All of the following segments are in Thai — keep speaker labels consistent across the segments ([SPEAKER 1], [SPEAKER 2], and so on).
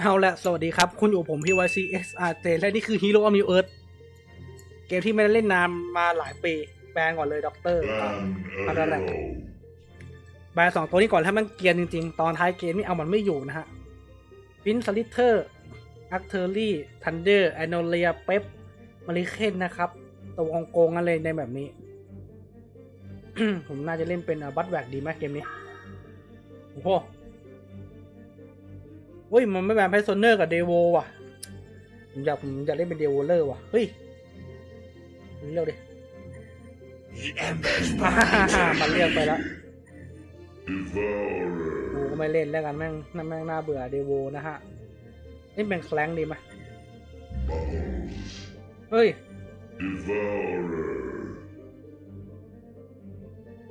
[SPEAKER 1] เอาละสวัสดีครับ คุณอยู่กับผม PYC XRJ และนี่คือ Hero of New Earth เกมที่ไม่ได้เล่นนานมาหลายปี แบนก่อนเลยด็อกเตอร์
[SPEAKER 2] An
[SPEAKER 1] Ada lagi.
[SPEAKER 2] arrow.
[SPEAKER 1] แบนสองตัวนี้ก่อนถ้ามันเกรียนจริง ๆ ตอนท้ายเกมนี่เอามันไม่อยู่นะฮะฟินสลิเทอร์อัคเทอรี่ทันเดอร์แอนโนเลียเป๊ปมาริเคนนะครับ ตัวองโกงกันเลยในแบบนี้ ผมน่าจะเล่นเป็นบัตแวกดีไหมเกมนี้โอ้โหเฮ้ย มันไม่แบนไพโซเนอร์กับเดโวว่ะผมอยากผมอยากเล่นเป็นเดโวเลอร์ว่ะ เฮ้ยเร็วดิ
[SPEAKER 2] The embers
[SPEAKER 1] อ่ามันเรียกไปแล้วกูก็ไม่เล่นแล้วกันแม่งน่าแม่งน่าเบื่อเดโวนะฮะ นี่เป็นแคลงดีไหมเฮ้ย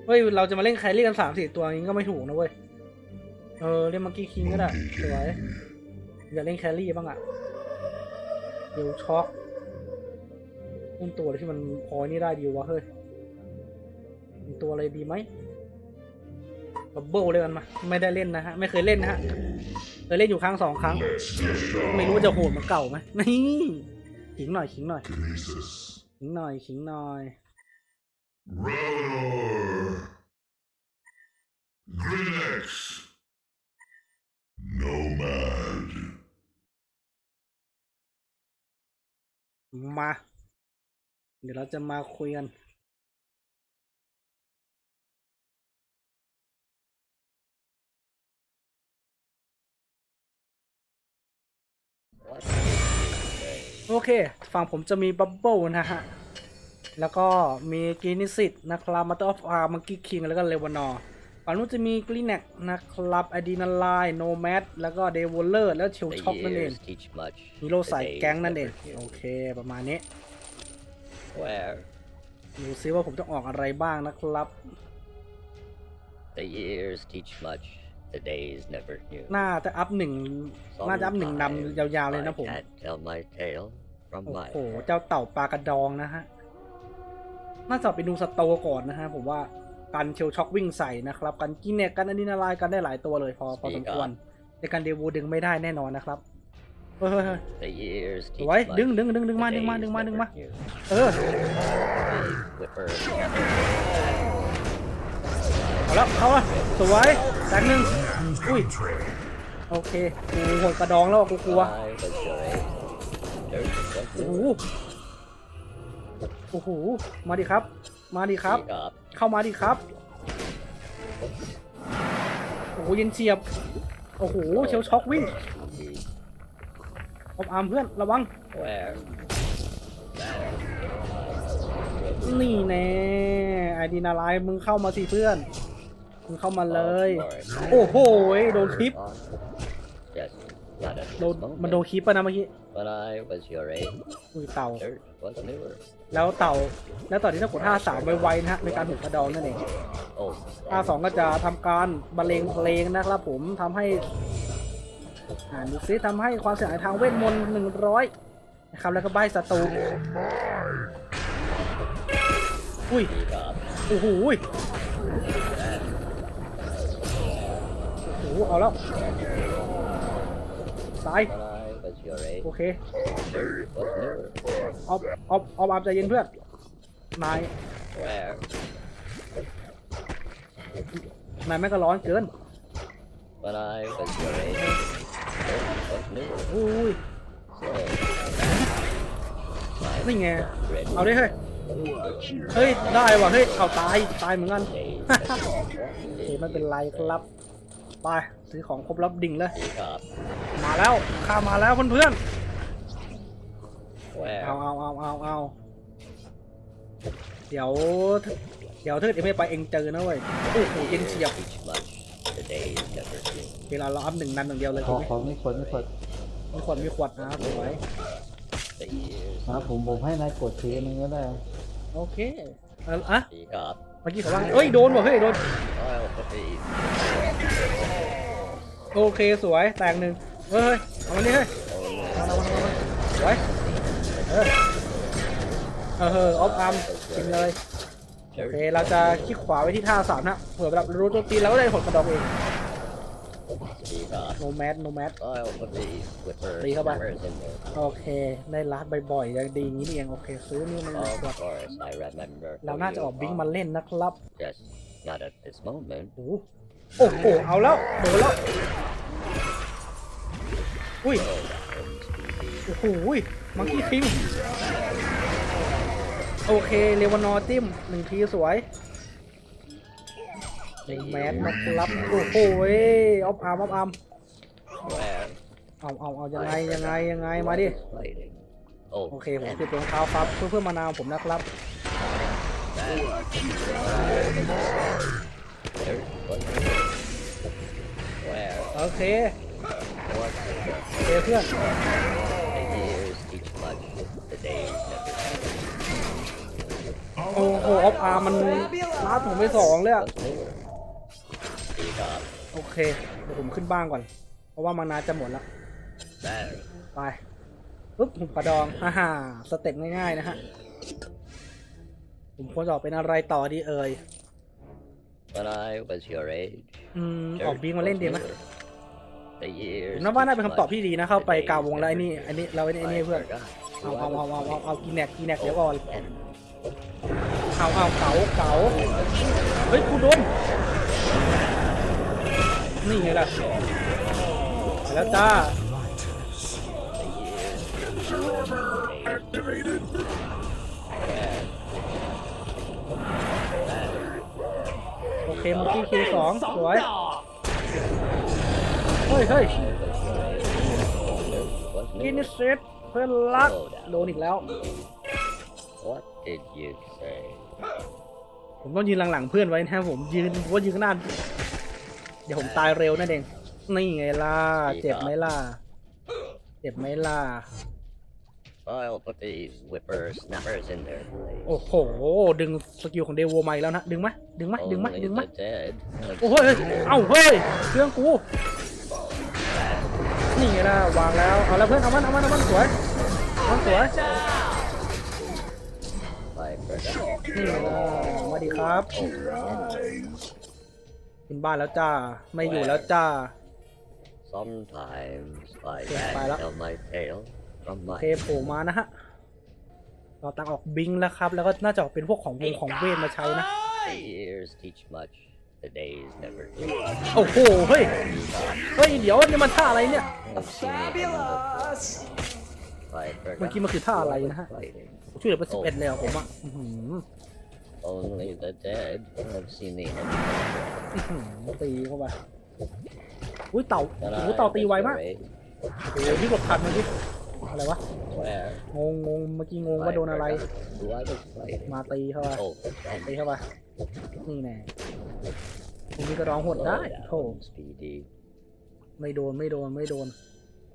[SPEAKER 1] เฮ้ย เราจะมาเล่นใครเล่นกันสามสี่ตัวนี้ก็ไม่ถูกนะเว้ย เออเล่นมังกี้คิงก็ได้สวยอย่าเล่นแครี่บ้างอะเดี๋ยวช็อกเล่นตัวอะไรที่มันพอนี่ได้ดีวะเฮ้ยเป็นตัวอะไรดีไหมบับเบิลเลยกันมาไม่ได้เล่นนะฮะ ไม่เคยเล่นนะฮะเคยเล่นอยู่ครั้งสองครั้ง ไม่รู้จะโหดมือนเก่าไหมนี่ขิงหน่อยขิงหน่อยขิงหน่อยขิงหน่อย
[SPEAKER 2] Ravenor. Grinax. Nomad.
[SPEAKER 1] มา เดี๋ยวเราจะมาคุยกัน โอเค ฝั่งผมจะมีบับเบิลนะฮะ แล้วก็มีกรีนิสิตนะครับมาตออฟอาร์มังกี้คิงแล้วก็เลวานอร์ ฝั่งนู้นจะมีกรีนแนกนะครับอะดีนาไลโนแมดแล้วก็เดวลเลอร์แล้วเชล
[SPEAKER 3] The
[SPEAKER 1] ช็อปนั่นเอง
[SPEAKER 3] years teach much.
[SPEAKER 1] ฮีโร่
[SPEAKER 3] the
[SPEAKER 1] สาย
[SPEAKER 3] days
[SPEAKER 1] แก๊งนั่นเอง
[SPEAKER 3] never few.
[SPEAKER 1] โอเค ประมาณนี้
[SPEAKER 3] Where
[SPEAKER 1] ดูซิว่าผมจะออกอะไรบ้างนะครับ
[SPEAKER 3] the years teach much, the days never knew.
[SPEAKER 1] น่าจะอัพหนึ่ง น่าจะอัพหนึ่งนำ
[SPEAKER 3] Sometimes
[SPEAKER 1] ยาวๆเลยนะ
[SPEAKER 3] I
[SPEAKER 1] ผม
[SPEAKER 3] can't tell my tale from
[SPEAKER 1] โอ้
[SPEAKER 3] my
[SPEAKER 1] โหเจ้าเต่าปลากระดองนะฮะ น่าจะไปดูสโตร์ก่อนนะฮะผมว่า การเชลช็อควิ่งใส่นะครับการกินเนกกันอันนี้นาลายกันได้หลายตัวเลยพอพอสมควรในการเดวูดึงไม่ได้แน่นอนนะครับเฮ้ยเฮ้ยเฮ้ย
[SPEAKER 3] The years teach
[SPEAKER 1] ไว้
[SPEAKER 3] much,
[SPEAKER 1] ดึงดึงดึงดึง
[SPEAKER 3] the
[SPEAKER 1] มาดึงมา
[SPEAKER 3] days
[SPEAKER 1] ดึงมาดึง
[SPEAKER 3] never
[SPEAKER 1] มา
[SPEAKER 3] knew.
[SPEAKER 1] เออ
[SPEAKER 3] Big whipper,
[SPEAKER 1] เอาแล้วเขาอะสวยแตงหนึ่งอุ้ยโอเคกูหดกระดองแล้วกูกลัว
[SPEAKER 3] I was your age. Dirt was
[SPEAKER 1] โอ้โห
[SPEAKER 3] new.
[SPEAKER 1] โอ้โหมาดิครับ มาดิครับ
[SPEAKER 3] Speak up.
[SPEAKER 1] เข้ามาดิครับโอ้โหเย็นเฉียบโอ้โหเชลช็อกวิ่ง
[SPEAKER 3] See
[SPEAKER 1] อมอาร์มเพื่อนระวัง
[SPEAKER 3] where
[SPEAKER 1] นี่แน่ไอดีนาไลน์มึงเข้ามาสิเพื่อนมึงเข้ามาเลย โอ้โหโดนคลิป
[SPEAKER 3] Yes, not at
[SPEAKER 1] โดน
[SPEAKER 3] this
[SPEAKER 1] มันโดน
[SPEAKER 3] moment,
[SPEAKER 1] คลิปปะนะเมื่อกี้
[SPEAKER 3] When I was your age,
[SPEAKER 1] อุ้ยเต่า
[SPEAKER 3] dirt was newer.
[SPEAKER 1] แล้วเต่า แล้วตอนนี้ถ้ากดท่าสามไวๆนะฮะในการหุบกระดองนั่นเอง
[SPEAKER 3] Old
[SPEAKER 1] ท่าสองก็จะทำการบรรเลงเพลงนะครับผมทำให้ อ่านดูซิทำให้ความเสียหายทางเวทมนต์หนึ่งร้อยนะครับแล้วก็ใบศัตรูอุ้ย
[SPEAKER 3] speak up.
[SPEAKER 1] โอ้โหยโอ้โหเอาแล้ว ตาย
[SPEAKER 3] When I was your age,
[SPEAKER 1] โอเค
[SPEAKER 3] dirt was newer.
[SPEAKER 1] ออฟออฟออฟอาร์มใจเย็นเพื่อนนาย
[SPEAKER 3] Where
[SPEAKER 1] นายแม่งก็ร้อนเกิน
[SPEAKER 3] when I was your age, dirt was newer.
[SPEAKER 1] อุ้ย
[SPEAKER 3] So
[SPEAKER 1] นี่ไง
[SPEAKER 3] red
[SPEAKER 1] เอาดิเฮ้ย เฮ้ย ได้ว่ะ เฮ้ย เอาตาย ตายเหมือนกัน
[SPEAKER 3] days
[SPEAKER 1] โอเคไม่เป็นไรครับ ไปซื้อของครบรับดิ่งเลย
[SPEAKER 3] speak up.
[SPEAKER 1] มาแล้วข้ามาแล้วเพื่อนๆ
[SPEAKER 3] Where
[SPEAKER 1] เอาเอาเอาเอาเอาเดี๋ยว เดี๋ยวถ้าเกิดไม่ไปเองเจอนะเว้ยโอ้โหเย็นเฉียบ
[SPEAKER 3] teach much, the days never knew.
[SPEAKER 1] เวลาเราอัพหนึ่งนันอย่างเดียวเลย
[SPEAKER 4] ขอ
[SPEAKER 1] ถูกไหม
[SPEAKER 4] ขอไม่ควรไม่ควร
[SPEAKER 1] มีขวดมีขวดนะสวย
[SPEAKER 3] The years
[SPEAKER 4] นะผมผมให้นายกดทีนึงก็ได้
[SPEAKER 1] โอเคเอออะ
[SPEAKER 3] speak up.
[SPEAKER 1] เมื่อกี้เขาว่าเอ้ยโดนว่ะเฮ้ยโดน โอเคสวยแตงหนึ่งเฮ้ยเอามานี่เฮ้ยสวยเออเออเอออฟอาร์มกินเลยโอเคเราจะคลิกขวาไว้ที่ท่าสามนะเผื่อแบบรู้ตัวตีนแล้วก็ได้ผลกระดองเอง
[SPEAKER 3] Speak off.
[SPEAKER 1] โนแมสโนแมส
[SPEAKER 3] I'll put these whippers
[SPEAKER 1] Đi các bạn.
[SPEAKER 3] snappers in there.
[SPEAKER 1] โอเคได้ลัดบ่อยๆอย่างดีอย่างนี้นี่เองโอเค ซื้อนี่มัน
[SPEAKER 3] Of
[SPEAKER 1] แบบ
[SPEAKER 3] course, I remember.
[SPEAKER 1] เรา
[SPEAKER 3] who
[SPEAKER 1] น่าจะ
[SPEAKER 3] you
[SPEAKER 1] ออกบิง
[SPEAKER 3] are.
[SPEAKER 1] มาเล่นนะครับ
[SPEAKER 3] Just not at this moment.
[SPEAKER 1] โอ้โหโอ้โหเอาแล้วโดนแล้ว อุ้ย
[SPEAKER 3] Slow down, Speedy.
[SPEAKER 1] โอ้โหมังกี้คิงโอเค เลวานอร์จิ้มหนึ่งทีสวยหนึ่ง แมสนรับโอ้โหออฟอาร์มออฟอาร์มเอาเอาเอายังไงยังไงยังไงมาดิโอเคผมเก็บรองเท้าครับเพื่อเพื่อมานาวผมนะครับโอเคเเพื่อนโอ้โหออฟอาร์มันลาดผมไปสองเลยอะ
[SPEAKER 3] was more. Speak up.
[SPEAKER 1] โอเคเดี๋ยวผมขึ้นบ้านก่อน เพราะว่ามานาจะหมดแล้ว
[SPEAKER 3] There.
[SPEAKER 1] ไปปุ๊บหุบกระดองฮ่าฮ่าสเต็ปง่ายๆนะฮะผมควรจะออกเป็นอะไรต่อดีเอ่ย
[SPEAKER 3] When I was your age,
[SPEAKER 1] อืมออกบิงมาเล่นดีไหม
[SPEAKER 3] the years
[SPEAKER 1] ผมว่าน่าเป็นคำตอบ
[SPEAKER 3] teach
[SPEAKER 1] ที่
[SPEAKER 3] much,
[SPEAKER 1] ดีนะเข้าไป
[SPEAKER 3] the
[SPEAKER 1] กาว
[SPEAKER 3] days
[SPEAKER 1] วงแล้วไอ้
[SPEAKER 3] never
[SPEAKER 1] นี่ไอ้นี่เราไอ้นี่ไอ้นี่
[SPEAKER 3] I
[SPEAKER 1] เพื่อน
[SPEAKER 3] forgot
[SPEAKER 1] เอา
[SPEAKER 3] who I
[SPEAKER 1] เอาเอา
[SPEAKER 3] was
[SPEAKER 1] เอาเอาเอากินแนกกินแนก
[SPEAKER 3] Oh,
[SPEAKER 1] เดี๋ยวก่อน
[SPEAKER 3] and
[SPEAKER 1] เอาเอาเก๋าเก๋าเฮ้ยคุณโดน นี่ไงล่ะไปแล้วจ้า
[SPEAKER 2] Activated.
[SPEAKER 1] โอเคเมื่อกี้คิวสองสวย เฮ้ยเฮ้ย
[SPEAKER 3] was
[SPEAKER 1] กิน
[SPEAKER 3] new.
[SPEAKER 1] เซตเพื่อนรัก โดนอีกแล้ว
[SPEAKER 3] What did you say?
[SPEAKER 1] ผมต้องยืนหลังๆเพื่อนไว้นะผมยืนผมว่ายืนข้างหน้า เดี๋ยวผมตายเร็วนั่นเอง นี่ไงล่ะ เจ็บไหมล่ะ เจ็บไหมล่ะ
[SPEAKER 3] I'll put these whipper snappers in their place.
[SPEAKER 1] โอ้โห ดึงสกิลของเดวมาอีกแล้วนะ ดึงไหมดึงไหมดึงไหม
[SPEAKER 3] Only
[SPEAKER 1] ดึงไหม
[SPEAKER 3] the dead have
[SPEAKER 1] โอ้ยเอ้า เฮ้ย เครื่องกู นี่ไงล่ะ วางแล้ว เอาแล้วเพื่อน เอามัน เอามัน เอามัน สวยเอามันสวย
[SPEAKER 3] I forgot.
[SPEAKER 1] นี่ไงล่ะมาดีครับ ขึ้นบ้านแล้วจ้า ไม่อยู่แล้วจ้า
[SPEAKER 3] Sometimes I
[SPEAKER 1] Okay,
[SPEAKER 3] can
[SPEAKER 1] phải lắm.
[SPEAKER 3] tell my tale from
[SPEAKER 1] โอ
[SPEAKER 3] my
[SPEAKER 1] เคโผล่มานะฮะ เราตังออกบิงแล้วครับ แล้วก็น่าจะออกเป็นพวกของวงของเวทมาใช้นะ
[SPEAKER 3] The years teach much, the days never do.
[SPEAKER 1] โอ้โห เฮ้ย เฮ้ย เดี๋ยวนี่มันท่าอะไรเนี่ย
[SPEAKER 3] I've seen it in the books. I forgot
[SPEAKER 1] เมื่อกี้มันคือท่าอะไรนะฮะ
[SPEAKER 3] fighting.
[SPEAKER 1] ช่วยเหลือเป็นสิบเอ็ดเลยเหรอผมอะอื้อหือ
[SPEAKER 3] Only the dead have seen the end.
[SPEAKER 1] อื้อหือตีเข้าไปอุ้ยเต่า
[SPEAKER 3] When
[SPEAKER 1] โอ้
[SPEAKER 3] I
[SPEAKER 1] โหเต่าตี
[SPEAKER 3] was
[SPEAKER 1] ไว
[SPEAKER 3] your
[SPEAKER 1] มาก
[SPEAKER 3] age,
[SPEAKER 1] โอ้โหที่หลบทันเมื่อกี้อะไรวะ
[SPEAKER 3] where
[SPEAKER 1] งงงงเมื่อกี้งง
[SPEAKER 3] I
[SPEAKER 1] ว่าโดนอะไร
[SPEAKER 3] forgot who I was fighting.
[SPEAKER 1] มาตีเข้าไป
[SPEAKER 3] Oh, and
[SPEAKER 1] ตีเข้าไปนี่แน่ผมมีกระดองหด
[SPEAKER 3] slow
[SPEAKER 1] ได้โธ่
[SPEAKER 3] down, Speedy.
[SPEAKER 1] ไม่โดนไม่โดนไม่โดน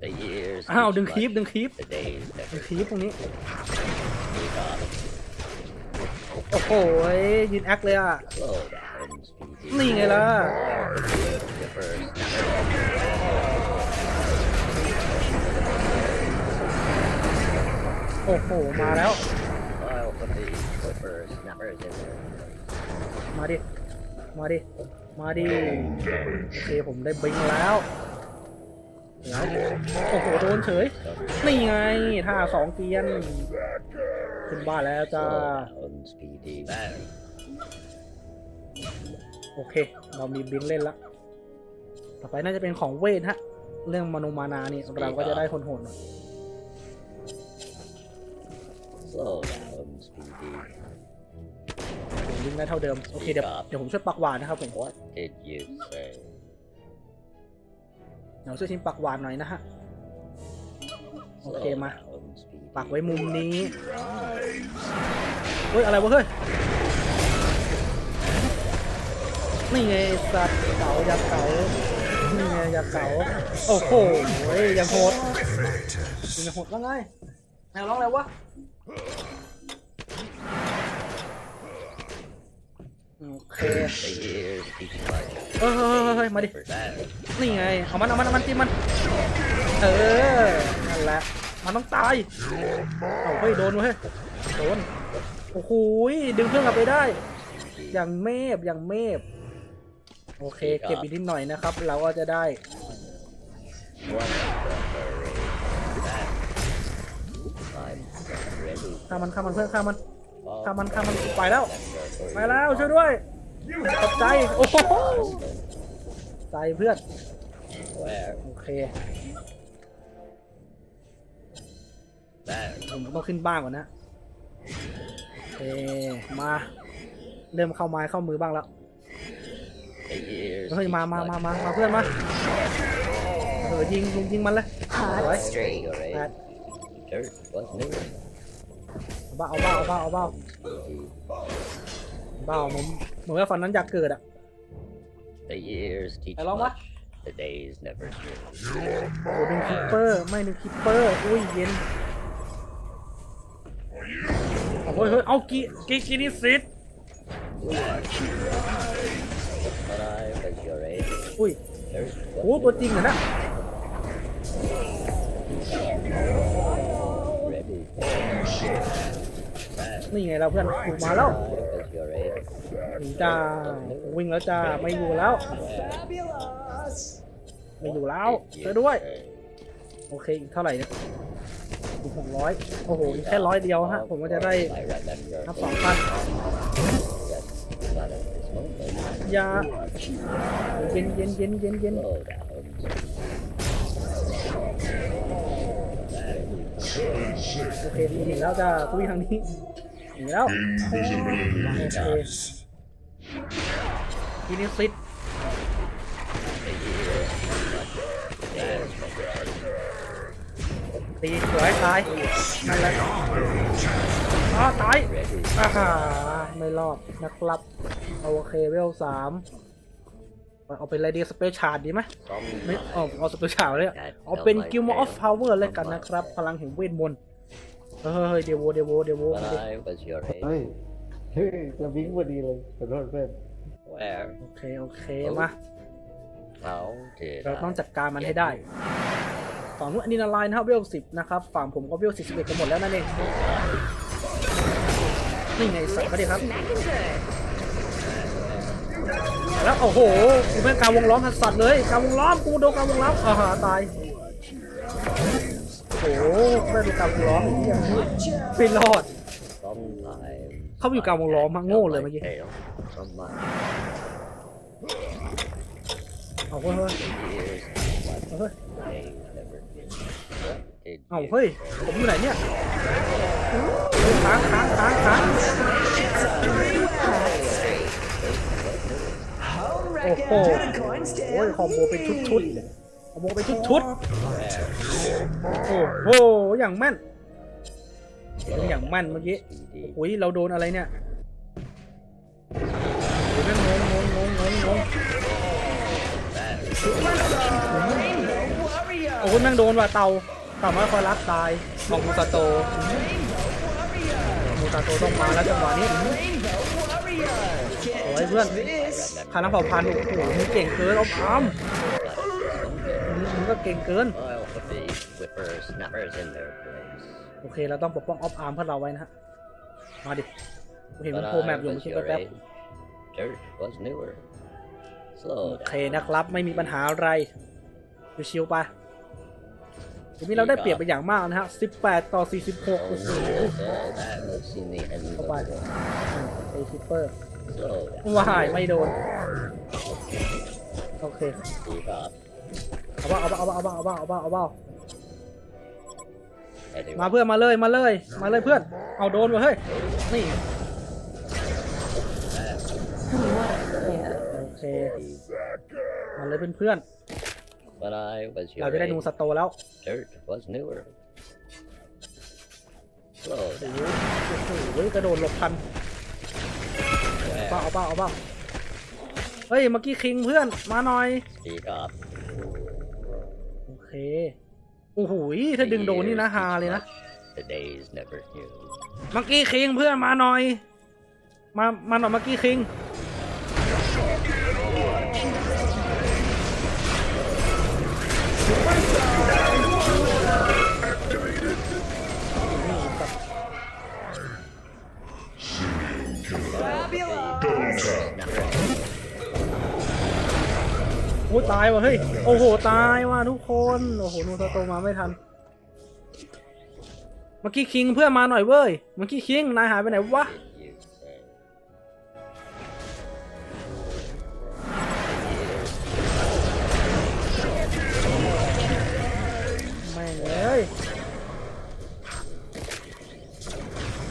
[SPEAKER 3] The years
[SPEAKER 1] อ้าว
[SPEAKER 3] teach
[SPEAKER 1] ดึงคีบ
[SPEAKER 3] much,
[SPEAKER 1] ดึงคีบ
[SPEAKER 3] the days
[SPEAKER 1] ดึ
[SPEAKER 3] never
[SPEAKER 1] งคีบตรงนี้
[SPEAKER 3] speak up.
[SPEAKER 1] โอ้โหยืนแอคเลยอะ นี่ไงล่ะ โอ้โห มาแล้ว มาดิ มาดิ มาดิ โอเค ผมได้บิงแล้ว เดี๋ยวโอ้โหโดนเฉย นี่ไงท่าสองเกียน ขึ้นบ้านแล้วจ้า โอเค เรามีบิงเล่นละ ต่อไปน่าจะเป็นของเวทฮะ เรื่องมโนมานานี่เราก็จะได้คนโหดหน่อยบิงได้เท่าเดิม โอเคเดี๋ยวเดี๋ยวผมช่วยปักหวานนะครับผม เดี๋ยวช่วยทีมปักหวานหน่อยนะฮะ โอ
[SPEAKER 3] Slow
[SPEAKER 1] เคมา
[SPEAKER 3] down, Speedy.
[SPEAKER 1] ปักไว้มุมนี้ เฮ้ย อะไรวะเฮ้ย นี่ไงสัตว์เก๋าอยาเก๋านี่ไงอยาเก๋าโอ้โหยังโหดยังโหดว่าไงแนวร้องอะไรวะโอเค เอ้ยมาดิ นี่ไง เอามัน เอามัน เอามันจิ้มมัน เออ นั่นแหละ มันต้องตาย เอาเฮ้ยโดนเว้ย โดน โอ้โหดึงเพื่อนกลับไปได้ อย่างเมฟอย่างเมฟโอเค เก็บอีกนิดหน่อยนะครับ เราก็จะได้ ฆ่ามันฆ่ามันเพื่อนฆ่ามันฆ่ามันฆ่ามันไปแล้ว ไปแล้วช่วยด้วย ขอบใจ โอ้โหใจเพื่อน
[SPEAKER 3] Where?
[SPEAKER 1] โอเค
[SPEAKER 3] There.
[SPEAKER 1] ผมต้องขึ้นบ้านก่อนนะ โอเค มา เริ่มเข้าไม้เข้ามือบ้างแล้ว
[SPEAKER 3] The years
[SPEAKER 1] เฮ้ย
[SPEAKER 3] teach
[SPEAKER 1] มามา
[SPEAKER 3] much
[SPEAKER 1] มามามาเพื่อนมาเออยิงลุงยิงมันเลยสวย
[SPEAKER 3] Your
[SPEAKER 1] แปด
[SPEAKER 3] age. Dirt was new.
[SPEAKER 1] เอาบ้าเอาบ้าเอาบ้าเอาบ้า
[SPEAKER 3] Easy.
[SPEAKER 1] บ้าผมเหมือนว่าฝันนั้นอยากเกิดอะ
[SPEAKER 3] The years teach
[SPEAKER 1] Hello, Ma?
[SPEAKER 3] much. The days never do.
[SPEAKER 1] โอ้โหดึงคิปเปอร์ ไม่ดึงคิปเปอร์ อุ้ยเย็นเอาเฮ้ยเฮ้ยเอากีกีกีนิสิต
[SPEAKER 3] But I was your age.
[SPEAKER 1] อุ้ย
[SPEAKER 3] Dirt
[SPEAKER 1] โอ้โหตัวจริงเหรอนะ
[SPEAKER 3] was ready.
[SPEAKER 1] นี่ไงเราเพื่อนถูกมาแล้ว
[SPEAKER 3] I was your age.
[SPEAKER 1] หนี จ้าวิ่งแล้วจ้าไม่อยู่แล้ว ไม่อยู่แล้วช่วยด้วย โอเคอีกเท่าไหร่เนี่ยอีกหกร้อยโอ้โหอีกแค่ร้อยเดียวฮะ ผมก็จะได้
[SPEAKER 3] I remember.
[SPEAKER 1] นับสองพันยาเย็นเย็นเย็นเย็นเย็นโอเคหนีแล้วจ้าคุยทางนี้หนีแล้ว
[SPEAKER 2] Invisibility
[SPEAKER 1] Okay.
[SPEAKER 2] taps.
[SPEAKER 1] ทีนี้ซิดตีสวยตายนั่นแหละอ้าวตายอาหาไม่รอดนะครับเอาโอเคเวลสามเอาเป็นอะไรดีสเปซชาร์ดดีไหมไม่เอาเอาสเปซชาร์ดเลยอะเอาเป็นกิลมออฟพาวเวอร์เลยกันนะครับ พลังแห่งเวทมนต์เฮ้ยเดโวเดโวเดโว
[SPEAKER 3] When I was your
[SPEAKER 4] เฮ้ย
[SPEAKER 3] age.
[SPEAKER 4] เฮ้ยจะวิ่งพอดีเลยขอโทษเพื่อน
[SPEAKER 3] Where?
[SPEAKER 1] โอเค โอเค มา
[SPEAKER 3] How did
[SPEAKER 1] เราต้อง
[SPEAKER 3] I
[SPEAKER 1] จัดการมันให้ได้ฝั่งนู้นอันนี้นาไลน์นะครับเวลสิบนะครับฝั่งผมก็เวลสิบสิบเอ็ดกันหมดแล้วนั่นเอง นี่ไงสัตว์มาดิครับแล้วโอ้โหกูเป็นการวงล้อมสัตว์เลยการวงล้อมกูโดนการวงล้อมอาหาตายโอ้โหไม่ดูการวงล้อมไอ้เหี้ยไม่รอด
[SPEAKER 3] sometimes
[SPEAKER 1] เข้าไปอยู่กลางวงล้อมมาโง่เลยเมื่อกี้
[SPEAKER 3] tail from my
[SPEAKER 1] เอาเฮ้ยเฮ้ย
[SPEAKER 3] years
[SPEAKER 1] เอาเฮ้ย
[SPEAKER 3] days never did. What did
[SPEAKER 1] เอา
[SPEAKER 3] you
[SPEAKER 1] เฮ้ย ผมอยู่ไหนเนี่ยเฮ้ยค้างค้างค้างค้างโอ้โหโอ้ยคอมโบเป็นชุดชุดๆคอมโบเป็นชุดชุดๆโอ้โห อย่างแม่น อย่างแม่นเมื่อกี้
[SPEAKER 3] speedy?
[SPEAKER 1] อุ้ยเราโดนอะไรเนี่ยโอ้ยแม่งงงงงงงงงโอ้ยแม่งโดนว่ะเตาเต่ามาคอยรักตายของมูซาโตมูซาโตต้องมาแล้วจังหวะนี้โอ้ยเพื่อนคาน้ำเผ่าพันธุ์โอ้โหมึงเก่งเกินออมอามมึงก็เก่งเกิน โอเค เราต้องปกป้องออฟอาร์มเพื่อเราไว้นะฮะ มาดิกูเห็นมัน
[SPEAKER 3] But
[SPEAKER 1] โผล่แม
[SPEAKER 3] I
[SPEAKER 1] ปอยู่
[SPEAKER 3] was
[SPEAKER 1] ไม่ใช่
[SPEAKER 3] your
[SPEAKER 1] แป๊บ
[SPEAKER 3] age. Dirt was newer.
[SPEAKER 1] ๆ
[SPEAKER 3] Slow
[SPEAKER 1] โอเค
[SPEAKER 3] down.
[SPEAKER 1] นะครับ ไม่มีปัญหาอะไรชิวๆไปทีนี้เราได้เปรียบไปอย่างมากนะฮะ 18 ต่อ 46โอ้โห
[SPEAKER 3] I haven't seen the end of
[SPEAKER 1] เข้า
[SPEAKER 3] the
[SPEAKER 1] ไป
[SPEAKER 3] world.
[SPEAKER 1] ไอซิปเปอร์
[SPEAKER 3] Slow down.
[SPEAKER 1] ว้ายไม่โดน โอเค
[SPEAKER 3] Keep up.
[SPEAKER 1] เอาบ้าเอาบ้าเอาบ้าเอาบ้าเอาบ้าเอาบ้า
[SPEAKER 3] Anyone
[SPEAKER 1] มาเพื่อนมาเลยมาเลย มาเลยเพื่อน เอาโดนมาเฮ้ย นี่โอเค มาเลยเพื่อน
[SPEAKER 3] When I was
[SPEAKER 1] ๆ
[SPEAKER 3] your
[SPEAKER 1] เราจะได้นู
[SPEAKER 3] age,
[SPEAKER 1] สโตแล้ว
[SPEAKER 3] dirt was newer. Slow
[SPEAKER 1] โอ้
[SPEAKER 3] down.
[SPEAKER 1] โหโอ้โหกระโดดหลบทัน เอาเปล่า
[SPEAKER 3] Where?
[SPEAKER 1] เอาเปล่าเอาเปล่าเฮ้ย เมื่อกี้คิงเพื่อน มาหน่อย
[SPEAKER 3] Speak up.
[SPEAKER 1] โอเค โอ้โหถ้าดึงโดนนี่นะฮาเลยนะ
[SPEAKER 3] The days never knew.
[SPEAKER 1] เมื่อกี้คิงเพื่อนมาหน่อย มามาหน่อยเมื่อกี้คิง อ้ตายว่ะเฮ้ย โอ้โห ตายว่ะทุกคน โอ้โห นูสโตมาไม่ทัน เมังกี้คิงเพื่อนมาหน่อยเว้ย เมังกี้คิงนายหายไปไหนวะ
[SPEAKER 3] Did you say?
[SPEAKER 1] แม่งเอ้ย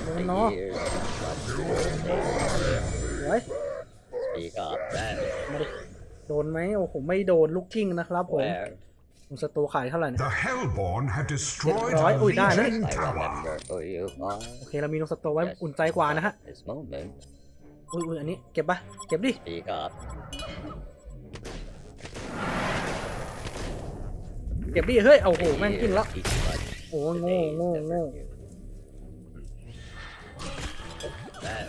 [SPEAKER 1] เดินเนาะ
[SPEAKER 3] years teach much.
[SPEAKER 1] สวย
[SPEAKER 3] Speak up, man.
[SPEAKER 1] มาดิโดนไหมโอ้โหไม่โดนลูกกิ้งนะครับผม
[SPEAKER 3] Where?
[SPEAKER 1] ผมสตูขายเท่าไหร่เนี่ย
[SPEAKER 5] The Hellborn have destroyed
[SPEAKER 1] Right,
[SPEAKER 5] a
[SPEAKER 1] ui, da, đó.
[SPEAKER 5] Legion
[SPEAKER 3] I
[SPEAKER 5] tower.
[SPEAKER 3] remember who you are.
[SPEAKER 1] โอเคเรามีนกสตูไว้อุ่นใจกว่านะฮะ
[SPEAKER 3] This moment.
[SPEAKER 1] อุ้ยอุ้ยอันนี้เก็บปะเก็บดิ
[SPEAKER 3] Speak up.
[SPEAKER 1] เก็บดิเฮ้ยเอาโห
[SPEAKER 3] The
[SPEAKER 1] แม่งกิ้ง
[SPEAKER 3] years
[SPEAKER 1] แล้ว
[SPEAKER 3] teach much.
[SPEAKER 1] โอ้ย
[SPEAKER 3] The
[SPEAKER 1] โง่
[SPEAKER 3] days
[SPEAKER 1] โง่
[SPEAKER 3] that
[SPEAKER 1] โง่
[SPEAKER 3] hurt you. Man.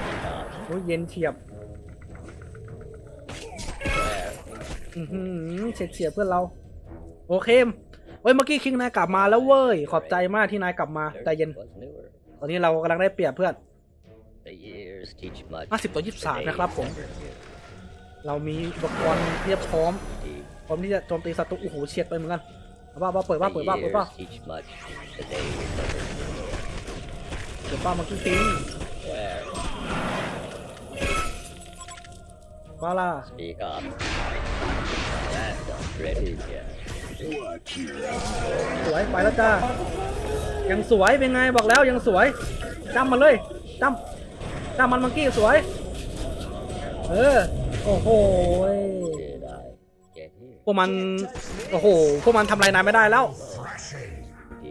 [SPEAKER 3] Speak up.
[SPEAKER 1] โอ้ยเย็นเฉียบ เฉียดเฉียบเพื่อนเรา โอเคเว้ยเมื่อกี้คิงนายกลับมาแล้วเว้ย ขอบใจมากที่นายกลับมาใจเย็น ตอนนี้เรากำลังได้เปรียบเพื่อน
[SPEAKER 3] The years teach much.
[SPEAKER 1] 50ต่อ23
[SPEAKER 3] The days
[SPEAKER 1] นะครับผม เรามีอุปกรณ์เรียบพร้อม พร้อมที่จะโจมตีศัตรูโอ้โหเฉียดไปเหมือนกันเอาบ้าบ้าเปิดบ้าเปิดบ้าเปิดบ้าเปิดบ้าเมื่อกี้คิง
[SPEAKER 3] Where?
[SPEAKER 1] บ้าล่ะ สวยไปแล้วจ้า ยังสวยเป็นไงบอกแล้วยังสวยจำมันเลยจำจำมันมังกี้สวย เออ โอ้โหพวกมัน โอ้โห พวกมันทำอะไรนายไม่ได้แล้ว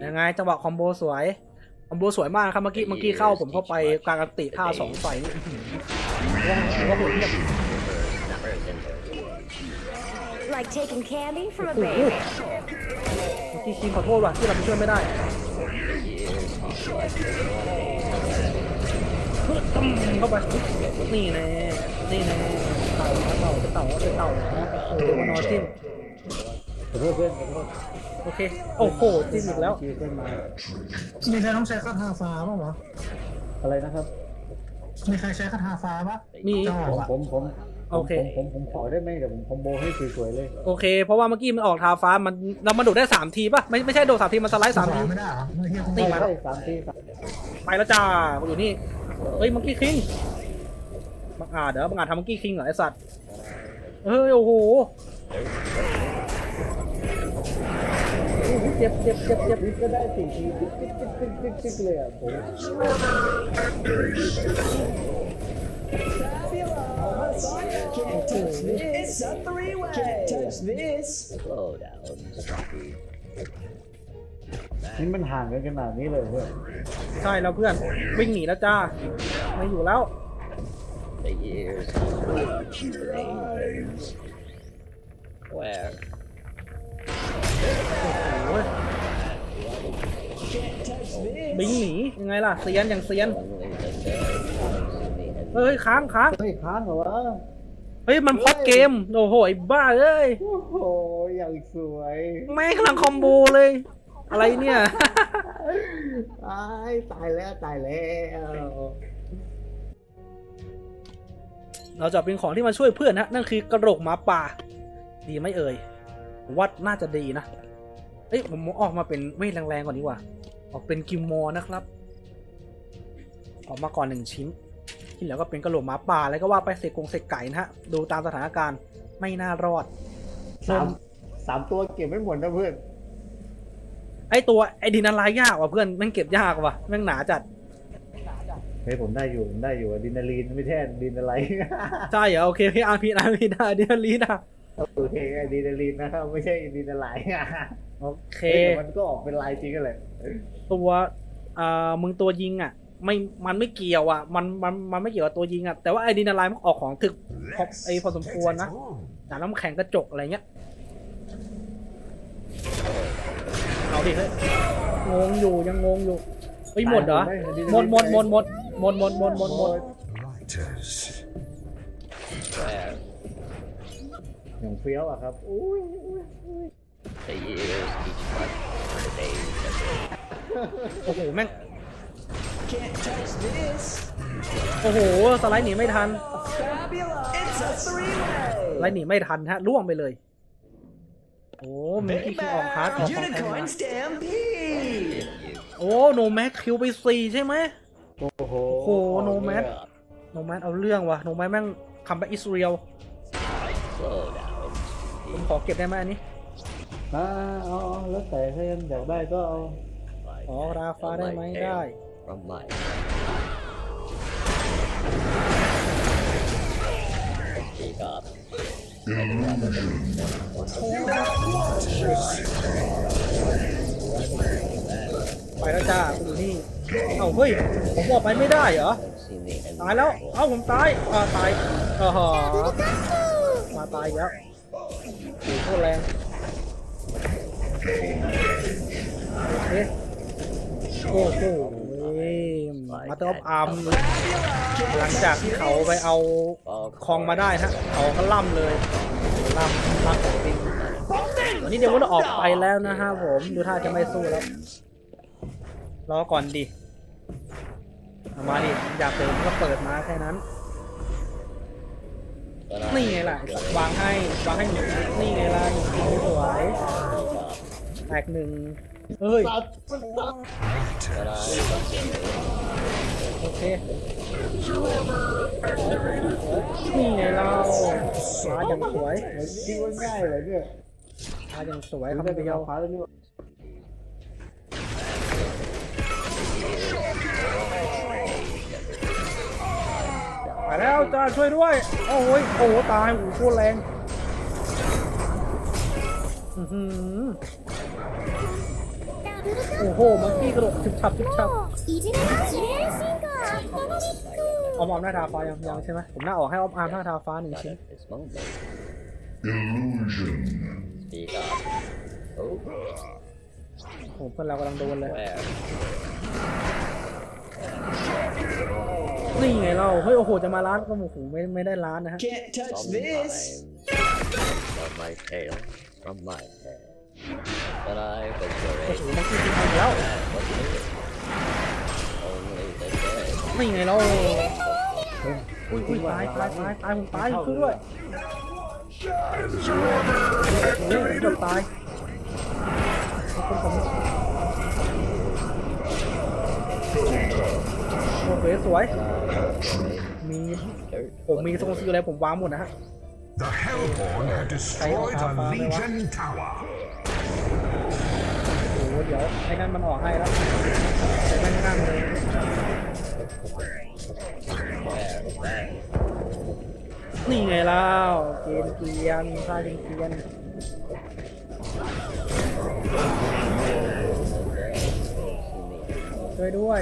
[SPEAKER 1] ยังไงจังหวะคอมโบสวย คอมโบสวยมากครับเมื่อกี้เมื่อกี้เข้าผมเข้าไปกลางอันติท่าสองใส่นี่อื้อหือถือว่าผมเรียบ
[SPEAKER 6] Like taking candy from a
[SPEAKER 1] Ooh,
[SPEAKER 6] baby.
[SPEAKER 1] เมื่อกี้คิงขอโทษว่ะที่เราไปช่วยไม่ได้
[SPEAKER 3] The years teach much.
[SPEAKER 1] ตึ้มเข้าไปนี่แน่นี่แน่เต่าเต่าเต่าเต่าโอ้โหมานอนจิ้ม
[SPEAKER 4] ขอโทษเพื่อนขอโทษ
[SPEAKER 1] โอเค โอ้โหจิ้มอีกแล้ว
[SPEAKER 4] ที่เพื่อนมา
[SPEAKER 7] มีใครต้องใช้คาถาฟ้าบ้างวะ
[SPEAKER 4] อะไรนะครับ
[SPEAKER 7] มีใครใช้คาถาฟ้าปะ
[SPEAKER 1] มี
[SPEAKER 7] เจ้า
[SPEAKER 4] ผม
[SPEAKER 7] อะ
[SPEAKER 4] ผมผม
[SPEAKER 1] โอเค
[SPEAKER 4] ผมผมผมขอได้ไหมเดี๋ยวผมคอมโบให้สวยๆเลย
[SPEAKER 1] โอเค เพราะว่าเมื่อกี้มันออกทาฟ้ามันเรามาโดดได้สามทีป่ะไม่ไม่ใช่โดดสามทีมันสไลด์สามที
[SPEAKER 7] ไม่ได้เหรอไม่เทียบ
[SPEAKER 1] นี่
[SPEAKER 4] ใช่
[SPEAKER 1] มา
[SPEAKER 4] ใช่สามทีสาม
[SPEAKER 1] ไปแล้วจ้ากูอยู่นี่ เฮ้ยมังกี้คิงบังอาจเดี๋ยวบังอาจทำมังกี้คิงเหรอไอสัตว์ เฮ้ยโอ้โหโอ้โหเจ็บเจ็บเจ็บเจ็บ
[SPEAKER 4] นี่ก็ได้สี่ทีติ๊กติ๊กติ๊กติ๊กติ๊กติ๊กเลยอะผม
[SPEAKER 3] Slow down. Speak.
[SPEAKER 4] นี่มันห่างกันขนาดนี้เลยเพื่อน
[SPEAKER 1] ใช่แล้วเพื่อน วิ่งหนีแล้วจ้า ไม่อยู่แล้ว
[SPEAKER 3] The years teach much. Where?
[SPEAKER 1] โอ้ยบิงหนียังไงล่ะเซียนอย่างเซียน
[SPEAKER 3] Only the dead knows the end.
[SPEAKER 1] เฮ้ยค้างค้าง
[SPEAKER 4] เฮ้ยค้างเหรอวะ
[SPEAKER 1] เฮ้ยมันพอดเกม โอ้โหไอ้บ้าเอ้ย
[SPEAKER 4] โอ้โหอย่างสวย
[SPEAKER 1] แม่งกำลังคอมโบเลย อะไรเนี่ย
[SPEAKER 4] ตายตายแล้วตายแล้ว
[SPEAKER 1] เราจะเป็นของที่มาช่วยเพื่อนนะนั่นคือกระโหลกหมาป่า ดีไหมเอ่ยผมว่าน่าจะดีนะ เอ้ยผมออกมาเป็นเวทแรงๆก่อนดีกว่า ออกเป็นกิมมอร์นะครับ ออกมาก่อนหนึ่งชิ้น ที่เหลือก็เป็นกระโหลกหมาป่าแล้วก็ว่าไปเสกกงเสกไก่นะฮะ ดูตามสถานการณ์ไม่น่ารอด
[SPEAKER 4] สามสามตัวเก็บไม่หมดนะเพื่อน
[SPEAKER 1] ไอตัวไอดินอะไรยากว่ะเพื่อนแม่งเก็บยากว่ะแม่งหนาจัด
[SPEAKER 4] เฮ้ยผมได้อยู่ผมได้อยู่อะดรีนาลีนไม่แท้ดรีนาไลน์
[SPEAKER 1] ใช่เหรอโอเคพี่อาร์พีอาร์พีได้ดินลีนะ
[SPEAKER 4] โอเคอะดรีนาลีนนะครับไม่ใช่ดรีนาไลน์
[SPEAKER 1] โอเค
[SPEAKER 4] เฮ้ยแต่มันก็ออกเป็นลายจริงกันเลย
[SPEAKER 1] ตัวอ่ามึงตัวยิงอะ ไม่มันไม่เกี่ยวอะมันมันมันไม่เกี่ยวกับตัวยิงอะแต่ว่าไอ้ดินาไลน์มันออกของถึกพอไอ้พอสมควรนะหนาน้ำแข็งกระจกอะไรเงี้ยเอาดิเฮ้ยงงอยู่ยังงงอยู่เฮ้ยหมดเหรอหมดหมดหมดหมดหมดหมดหมดหมดหมด
[SPEAKER 5] Writers.
[SPEAKER 3] Where?
[SPEAKER 4] อย่างเฟี้ยวอะครับอุ้ย
[SPEAKER 3] The years teach much. The days that hurt.
[SPEAKER 1] โอ้โหแม่ง โอ้โห สไลด์หนีไม่ทัน สไลด์หนีไม่ทันฮะล่วงไปเลย โอ้มีที่คิงออกฮาร์ดออกของแพงมาโอ้โนแม็กคิวไปสี่ใช่ไหม
[SPEAKER 4] โอ้โห
[SPEAKER 1] โอ้โหโนแมทโนแมทเอาเรื่องว่ะโนแมทแม่งคัมแบ็กอิสเรียล
[SPEAKER 3] Slow down.
[SPEAKER 1] ผมขอเก็บได้ไหมอันนี้
[SPEAKER 4] อ่าเอาเอาแล้วแต่ถ้ายังอยากได้ก็เอา
[SPEAKER 3] Like
[SPEAKER 1] อ๋อราฟ้าได้ไหมได้
[SPEAKER 3] from my
[SPEAKER 1] ไปแล้วจ้าคุณอยู่นี่ เอ้าเฮ้ย ผมบอกไปไม่ได้เหรอ ตายแล้ว เอ้าผมตายอ่าตายมาตายแล้วโอ้โคตรแรงโอ้โห มาเตอร์ออฟอาร์มหลังจากที่เขาไปเอา
[SPEAKER 3] of
[SPEAKER 1] คลองมาได้ฮะเขาก็ล่ำเลยล่ำล่ำของจริงวันนี้เดี๋ยววันออกไปแล้วนะฮะผมดูท่าจะไม่สู้แล้วรอก่อนดิเอามาดิอยากเปิดก็เปิดมาแค่นั้น
[SPEAKER 3] But I
[SPEAKER 1] นี่ไงล่ะวางให้วางให้หนูนี่ไงล่ะหนูกินสวยแตกหนึ่ง เฮ้ย
[SPEAKER 3] but I
[SPEAKER 1] โอเคนี่ไงเราฟ้าอย่างสวย
[SPEAKER 4] คิดว่าง่ายเลยเนี่ย
[SPEAKER 1] ฟ้าอย่างสวย
[SPEAKER 4] ได้
[SPEAKER 1] คำ
[SPEAKER 4] เป็น
[SPEAKER 1] เดียว
[SPEAKER 4] ฟ้าแล้วนี่
[SPEAKER 1] ไปแล้วจ้าช่วยด้วย โอ้ยโอ้โหตายโอ้โหแรง อือหือ โอ้โห มังคีกระโดดชุบชับชุบชับออมออมหน้าทาฟ้ายังยังใช่ไหมผมหน้าออกให้ออมอามหน้าทาฟ้าหนึ่งชิ้น
[SPEAKER 3] It's
[SPEAKER 1] โอ้เพื่อนเรากำลังโดนเลยนี่ไงเรา เฮ้ย โอ้โห จะมาล้านก็โอ้โหไม่ไม่ได้ล้านนะฮะ
[SPEAKER 3] Can't touch From But I was
[SPEAKER 1] โอ้
[SPEAKER 3] your
[SPEAKER 1] โห
[SPEAKER 3] age,
[SPEAKER 1] มังกี้กินไปแล้ว
[SPEAKER 3] what did it? Only the dead.
[SPEAKER 1] นี่ไงเราอุ้ยอุ้ยตายตายตายตายผมตายช่วยด้วยโอ้โหเกือบตายขอบคุณผมโอเคสวย มี
[SPEAKER 3] Dirt.
[SPEAKER 1] ผมมีทรงซีอะไรผมวางหมดนะฮะ
[SPEAKER 5] The Hellborn have destroyed the Legion Tower.
[SPEAKER 1] อ้เดี๋ยวไอ้นั่นมันออกให้แล้วไต่แม่งนั่งเลยนี่ไงแล้วเกมเกียนท่าเกลียนช่วยด้วย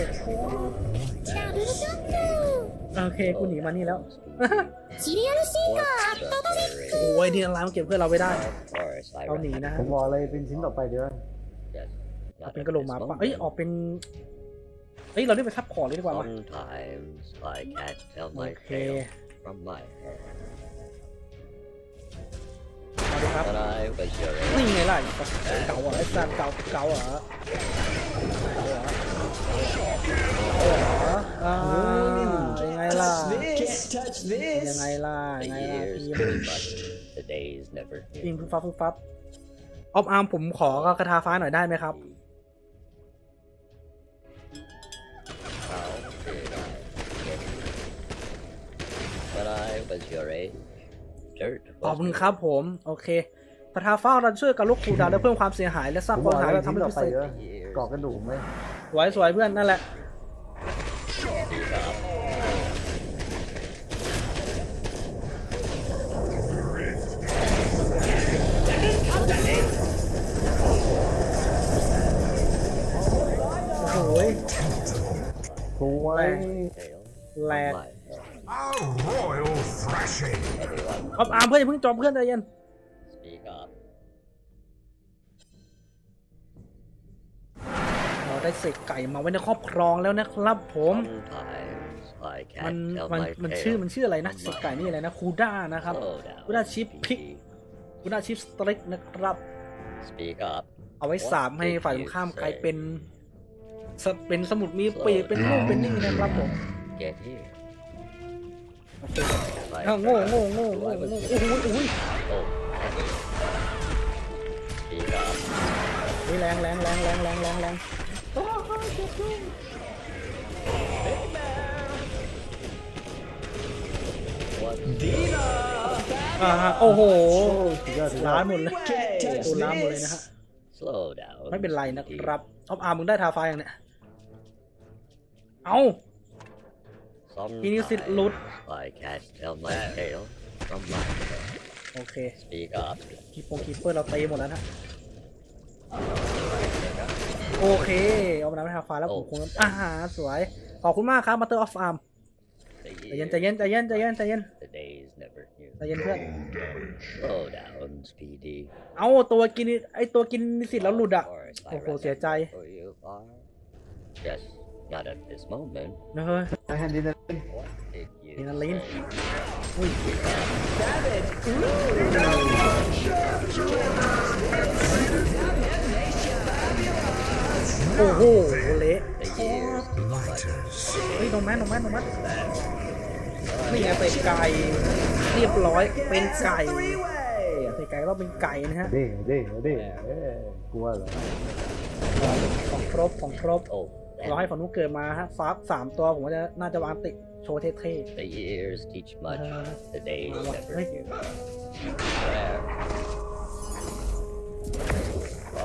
[SPEAKER 1] โอเคกูหนีมานี่แล้ว
[SPEAKER 6] ซีเยลซีก
[SPEAKER 1] โอ้ยที่ร้านเก็บเพื่อนเราไม่ได้เอาหนีนะ
[SPEAKER 4] ผมบอกเลยเป็นชิ้นต่อไปเดี๋ยว
[SPEAKER 1] เอา
[SPEAKER 3] Not
[SPEAKER 1] เป็น
[SPEAKER 3] at
[SPEAKER 1] กระโหลก
[SPEAKER 3] this
[SPEAKER 1] หมาป่ะ
[SPEAKER 3] moment.
[SPEAKER 1] เอ้ยออกเป็นเอ้ยเราได้ไปทับของเลยดีกว่าวะ
[SPEAKER 3] Sometimes I can't tell
[SPEAKER 1] โอ
[SPEAKER 3] my
[SPEAKER 1] เค
[SPEAKER 3] tail from my hair.
[SPEAKER 1] เอาดิครับ
[SPEAKER 3] But I was your age.
[SPEAKER 1] นี่ไงล่ะเก่าเหรอไอ้สัตว์เก่าเก่าเหรอเก่าเหรอเก่าเหรออ่ายังไงล่ะยังไงล่ะ
[SPEAKER 3] The
[SPEAKER 1] ยังไงล่ะ
[SPEAKER 3] years
[SPEAKER 1] ทีม
[SPEAKER 3] pretty much. The days never
[SPEAKER 1] ยิง
[SPEAKER 3] here.
[SPEAKER 1] ฟุบฟับฟุบฟับออฟอาร์มผมขอกระทาฟ้าหน่อยได้ไหมครับ
[SPEAKER 3] was your age. Dirt
[SPEAKER 1] ขอบ
[SPEAKER 3] was
[SPEAKER 1] คุณ
[SPEAKER 3] your
[SPEAKER 1] ครับผม โอเคกระทาฟ้าเราช่วยการลดคูลดาวน์และเพิ่มความเสียหาย และสร้าง
[SPEAKER 4] ผม
[SPEAKER 1] ค
[SPEAKER 4] บ
[SPEAKER 1] วา
[SPEAKER 4] อ
[SPEAKER 1] ม
[SPEAKER 4] ก
[SPEAKER 1] หาย
[SPEAKER 4] เล
[SPEAKER 1] แบ
[SPEAKER 4] ย
[SPEAKER 1] บ
[SPEAKER 4] ชิ้
[SPEAKER 1] ทำ
[SPEAKER 4] น
[SPEAKER 1] ให้
[SPEAKER 4] ต่อ
[SPEAKER 1] พิ
[SPEAKER 4] ไป
[SPEAKER 1] เศษ
[SPEAKER 4] เดี๋ยวกรอกกระดูกไหม
[SPEAKER 1] สวยสวยเพื่อนนั่นแหละ
[SPEAKER 3] Speak up.
[SPEAKER 1] โอ้โห
[SPEAKER 4] สวย
[SPEAKER 3] Tail
[SPEAKER 1] แหล ออฟอาร์มเพื่อนอย่าเพิ่งจบเพื่อนใจเย็น
[SPEAKER 3] speak up.
[SPEAKER 1] เราได้เศษไก่มาไว้ในครอบครองแล้วนะครับผม
[SPEAKER 3] Sometimes I
[SPEAKER 1] มัน
[SPEAKER 3] can't tell
[SPEAKER 1] มัน
[SPEAKER 3] my
[SPEAKER 1] มัน
[SPEAKER 3] tail
[SPEAKER 1] ชื่อมันชื่ออะไรนะ
[SPEAKER 3] from
[SPEAKER 1] เศษ
[SPEAKER 3] my
[SPEAKER 1] ไก่นี่อะไรนะคูด้านะครับ
[SPEAKER 3] Slow down,
[SPEAKER 1] คูด้าชิปพิก
[SPEAKER 3] sweetie.
[SPEAKER 1] คูด้าชิปสเต็กนะครับ
[SPEAKER 3] Speak up.
[SPEAKER 1] เอาไว้สามให้ฝ่ายตรงข้ามกลายเป็นสเป็นสมุดมีปีกเป็นรูปเป็นนี่นะครับผม
[SPEAKER 3] Get here.
[SPEAKER 1] โอเค
[SPEAKER 3] Like
[SPEAKER 1] อ้าวโง่
[SPEAKER 3] that.
[SPEAKER 1] โง่โง่โง่
[SPEAKER 3] I
[SPEAKER 1] โง่
[SPEAKER 3] was
[SPEAKER 1] โอ้โหโอ้โห
[SPEAKER 3] Oh. Speak up.
[SPEAKER 1] เฮ้ยแรงแรงแรงแรงแรงแรงแรง
[SPEAKER 3] What?
[SPEAKER 1] อ่าฮะโอ้โห
[SPEAKER 4] โอ้สุดยอดสุดยอ
[SPEAKER 1] ล้าน
[SPEAKER 4] ด
[SPEAKER 1] หมดเลยโดนล้านหมดเลยนะฮะ
[SPEAKER 3] Slow down.
[SPEAKER 1] ไม่เป็นไรนะครับออฟอาร์มึงได้ทาฟ้าอย่างเนี้ยเอา
[SPEAKER 3] Sometimes
[SPEAKER 1] Innocent loot.
[SPEAKER 3] I can't tell my tale from my head.
[SPEAKER 1] โอเค
[SPEAKER 3] Speak up.
[SPEAKER 1] คีโปคีเปอร์เราตีหมดแล้วนะโอเค เอามาได้ทาฟ้าแล้วผมคงอาหารสวย ขอบคุณมากครับมาเตอร์ออฟอาร์ม
[SPEAKER 3] The
[SPEAKER 1] ใจเย็นใจเย็นใจเย็นใจเย็นใจเย็น
[SPEAKER 3] The days never knew.
[SPEAKER 1] ใจเย็นเพื่อน
[SPEAKER 3] Slow down, Speedy.
[SPEAKER 1] เอาตัวกินไอตัวกินนิสิตแล้วหลุดอะ
[SPEAKER 3] Of course, I
[SPEAKER 1] โอ้โหเสียใจ
[SPEAKER 3] remember who you are. Yes, not at this moment.
[SPEAKER 1] นะเฮ้ย
[SPEAKER 4] ไอ้ฮันดิน
[SPEAKER 3] What did you
[SPEAKER 1] Adrenaline.
[SPEAKER 3] say?
[SPEAKER 1] อุ้ยโอ้โหเละ
[SPEAKER 3] The years
[SPEAKER 5] Lighters.
[SPEAKER 1] เฮ้ยนมแม่นมแม่นมแม่นี่ไงเป็นไก่เรียบร้อยเป็นไก่เป็นไก่ก็เป็นไก่นะฮะ
[SPEAKER 4] เด้เด้เด้เอ้ยกลัวเหรอ
[SPEAKER 1] ของครบของครบ
[SPEAKER 3] Oh,
[SPEAKER 1] เราให้ฝั่งนู้นเกิดมาฮะฟ้าสามตัวผมว่าจะน่าจะวางติโชว์เท่
[SPEAKER 3] the years teach much.
[SPEAKER 1] Uh,
[SPEAKER 3] The days
[SPEAKER 1] what?
[SPEAKER 3] never
[SPEAKER 1] Hey.
[SPEAKER 3] knew. Where?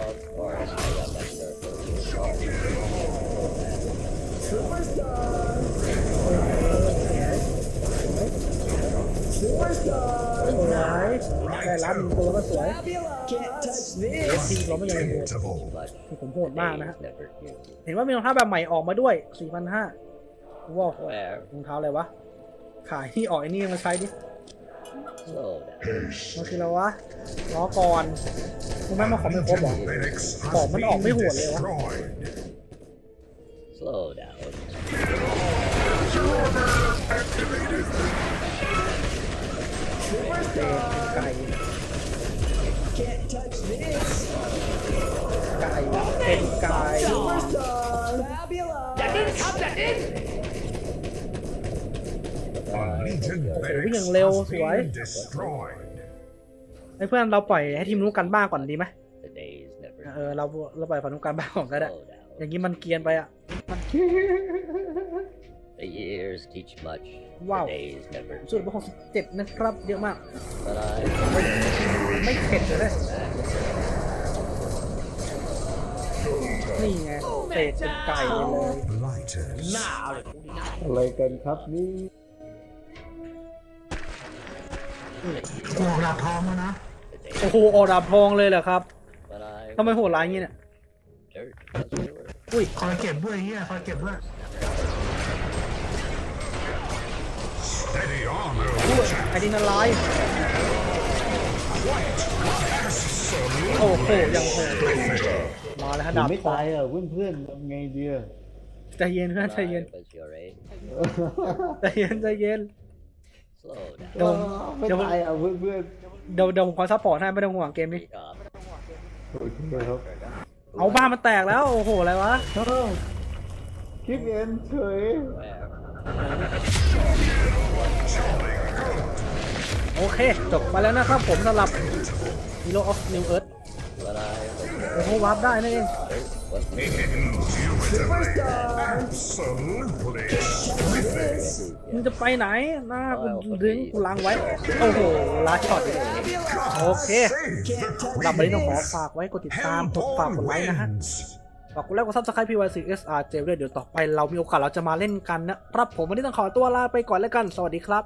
[SPEAKER 3] Of course, I remember who you are.
[SPEAKER 1] ๆสวยได้รับหนึ่งตัวก็สวยเอสทีเราไม่ยังโหด
[SPEAKER 5] Unbeatable.
[SPEAKER 3] But
[SPEAKER 1] ที่ผมโหด
[SPEAKER 3] the
[SPEAKER 1] มากนะฮะ
[SPEAKER 3] days never knew.
[SPEAKER 1] เห็นว่ามีรองเท้าแบบใหม่ออกมาด้วย4,500ว้าว
[SPEAKER 3] Where?
[SPEAKER 1] รองเท้าอะไรวะ ขายที่ออกไอ้นี่มาใช้ดิ
[SPEAKER 3] Slow down.
[SPEAKER 1] มันคืออะไรวะล้อก่อนมึงแม่งมาขอไม่ครบเหรอ
[SPEAKER 5] Phoenix
[SPEAKER 1] Oh,
[SPEAKER 5] has
[SPEAKER 1] มันออกไม่
[SPEAKER 5] been
[SPEAKER 1] โหดเลยวะ
[SPEAKER 5] destroyed.
[SPEAKER 3] Slow down.
[SPEAKER 1] ไก่ ไก่เป็นไก่
[SPEAKER 5] A Legion barracks
[SPEAKER 1] วิ่งเร็ว
[SPEAKER 5] has
[SPEAKER 1] สวย
[SPEAKER 5] been destroyed.
[SPEAKER 1] ไอ้เพื่อนเราปล่อยให้ทีมนู้นกันบ้างก่อนดีไหม
[SPEAKER 3] The days never
[SPEAKER 1] เออเราเราปล่อยฝั่งนู้นกันบ้างก่อนก็ได้
[SPEAKER 3] Slow
[SPEAKER 1] อย่า
[SPEAKER 3] down.
[SPEAKER 1] งนี้มันเกรียนไปอะ
[SPEAKER 3] The years teach much.
[SPEAKER 1] Wow.
[SPEAKER 3] The days never
[SPEAKER 1] สุดไปหกสิบเจ็ดนะครับ เยอะมาก
[SPEAKER 3] But I
[SPEAKER 1] ไม่เผ็ดเลย นะนี่ไงเศษเป็นไก่เลย
[SPEAKER 5] Lighters.
[SPEAKER 4] อะไรกันครับนี่
[SPEAKER 7] โอ้หลับทองแล้วนะ
[SPEAKER 1] โอ้โหออดับทองเลยเหรอครับ
[SPEAKER 3] but I
[SPEAKER 1] ทำไมโหดร้ายอย่างนี้เนี่ย
[SPEAKER 3] dirt as we were.
[SPEAKER 1] อุ้ย
[SPEAKER 7] คอยเก็บด้วยเฮียคอยเก็บด้วย
[SPEAKER 5] Steady armor.
[SPEAKER 1] ไอ้ดินาไลน์ โอ้โหยังโหดมาแล้วฮะ
[SPEAKER 4] ผม
[SPEAKER 1] ดาบ
[SPEAKER 4] ไม่
[SPEAKER 1] ทอง
[SPEAKER 4] ตายอะเพื่อนเพื่อนๆทำไงดีอะ
[SPEAKER 1] ใจเย็นเพื่อน
[SPEAKER 3] But
[SPEAKER 1] ใจเย็น
[SPEAKER 3] I was your age.
[SPEAKER 1] ใจเย็นใจเย็น
[SPEAKER 3] Slow down.
[SPEAKER 1] เดี๋ยว
[SPEAKER 4] ไม่
[SPEAKER 1] เดี๋ยว
[SPEAKER 4] ตายอะเพื่อนเพื่อน
[SPEAKER 1] เดี๋ยวเดี๋ยวผมคอยซัพพอร์ตให้ไม่ต้องห่วงเกมนี้
[SPEAKER 3] Speak up.
[SPEAKER 4] ๆโอเคครับ
[SPEAKER 1] เอาบ้านมันแตกแล้ว โอ้โห อะไรวะ
[SPEAKER 4] เอ้าคลิปเอ็นเฉย
[SPEAKER 3] Where?
[SPEAKER 1] โอเค จบไปแล้วนะครับผมสำหรับ Hero of New Earth
[SPEAKER 3] But I was
[SPEAKER 1] โอ้โหวาร์ปได้นั่นเอง
[SPEAKER 3] what
[SPEAKER 5] Absolutely. Terrific.
[SPEAKER 1] มึงจะไปไหนหน้ากูดึงกูล้างไว้ โอ้โหลาช็อตโอเค
[SPEAKER 5] Save the
[SPEAKER 1] สำหรับวันนี้ต้องขอฝากไว้กดติดตามกดฝากก
[SPEAKER 5] Hellborn
[SPEAKER 1] ดไลค์นะฮะ
[SPEAKER 5] wins.
[SPEAKER 1] ฝากกดไลค์กดซับสไครต์ PYC SR เจด้วยเดี๋ยวต่อไปเรามีโอกาสเราจะมาเล่นกันนะครับผมวันนี้ต้องขอตัวลาไปก่อนแล้วกัน สวัสดีครับ